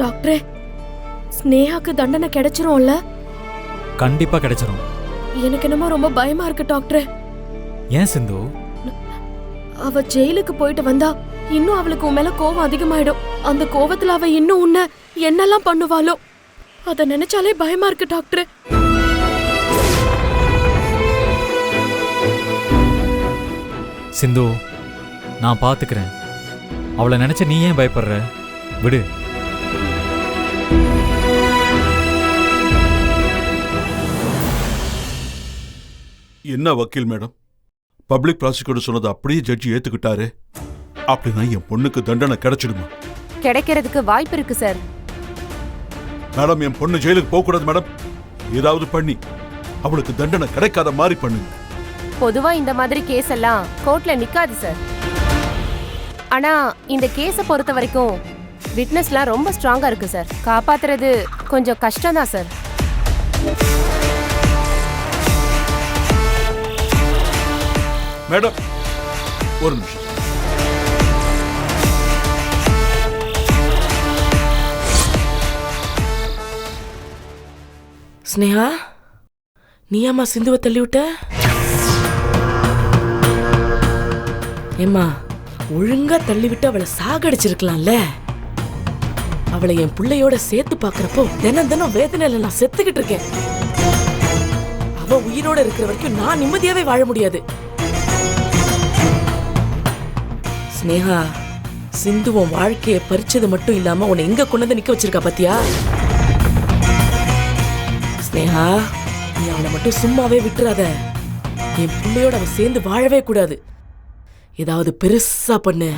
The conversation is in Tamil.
டாக்டரே ஸ்னேகாக்கு தண்டனை கிடைச்சிரும்ல? கண்டிப்பா கிடைச்சிரும். எனக்கு என்னமோ ரொம்ப பயமா இருக்கு டாக்டரே. ஏன் சிந்து? அவ ஜெயிலுக்கு போயிட்டு வந்தா இன்னும் அவளுக்கு உன் மேல கோவம் அதிகமாயிடும். அந்த கோவத்துல அவ இன்னும் உன்ன என்னெல்லாம் பண்ணுவாளோ அத நினைச்சாலே பயமா இருக்கு டாக்டர். சிந்து நான் பாத்துக்கிறேன். அவளை நினைச்ச நீ ஏன் பயப்படுற? விடு. என்ன வக்கீல் மேடம்? பப்ளிக் ப்ராசிக்யூட்டர் சொன்னதை அப்படியே ஜட்ஜி ஏத்துக்கிட்டாரு. அப்படின்னா என் பொண்ணுக்கு தண்டனை கிடைச்சிடுமா? கிடைக்கிறதுக்கு வாய்ப்பு இருக்கு சார் மேடம் என் பொண்ணு ஜெயிலுக்கு போக கூடாது மேடம். ஏதாவது பண்ணி அவளுக்கு தண்டனை கிடைக்காத மாதிரி பண்ணுங்க. பொதுவா இந்த மாதிரி கேஸ் எல்லாம் கோர்ட்ல நிக்காது சார் ஆனா இந்த கேஸ பொறுத்த வரைக்கும் விட்னஸ்லாம் ரொம்ப ஸ்ட்ராங்கா இருக்கு சார் காப்பாத்துறது கொஞ்சம் கஷ்டம் தான் சார் மேடம் ஒரு நிமிஷம். ஸ்னேகா நீ சிந்துவை தள்ளி விட்ட ஏம்மா ஒழுங்கா தள்ளிவிட்டு அவளை சாகடிச்சிருக்கலாம்ல? அவளை என் பிள்ளையோட சேர்த்து பாக்குறப்போ தினம் தினம் வேதனையில நான் செத்துக்கிட்டு இருக்கேன். அவ உயிரோட இருக்கிற வரைக்கும் நான் நிம்மதியாவே வாழ முடியாது. ஸ்னேகா சிந்து உன் வாழ்க்கையை பறிச்சது மட்டும் இல்லாம உன்னை எங்க கொண்டு நிக்க வச்சிருக்கா பாத்தியா? ஸ்னேகா நீ அவளை மட்டும் சும்மாவே விட்டுறாத. என் பிள்ளையோட அவ சேர்ந்து வாழவே கூடாது. ஏதாவது பெருசா பண்ணு.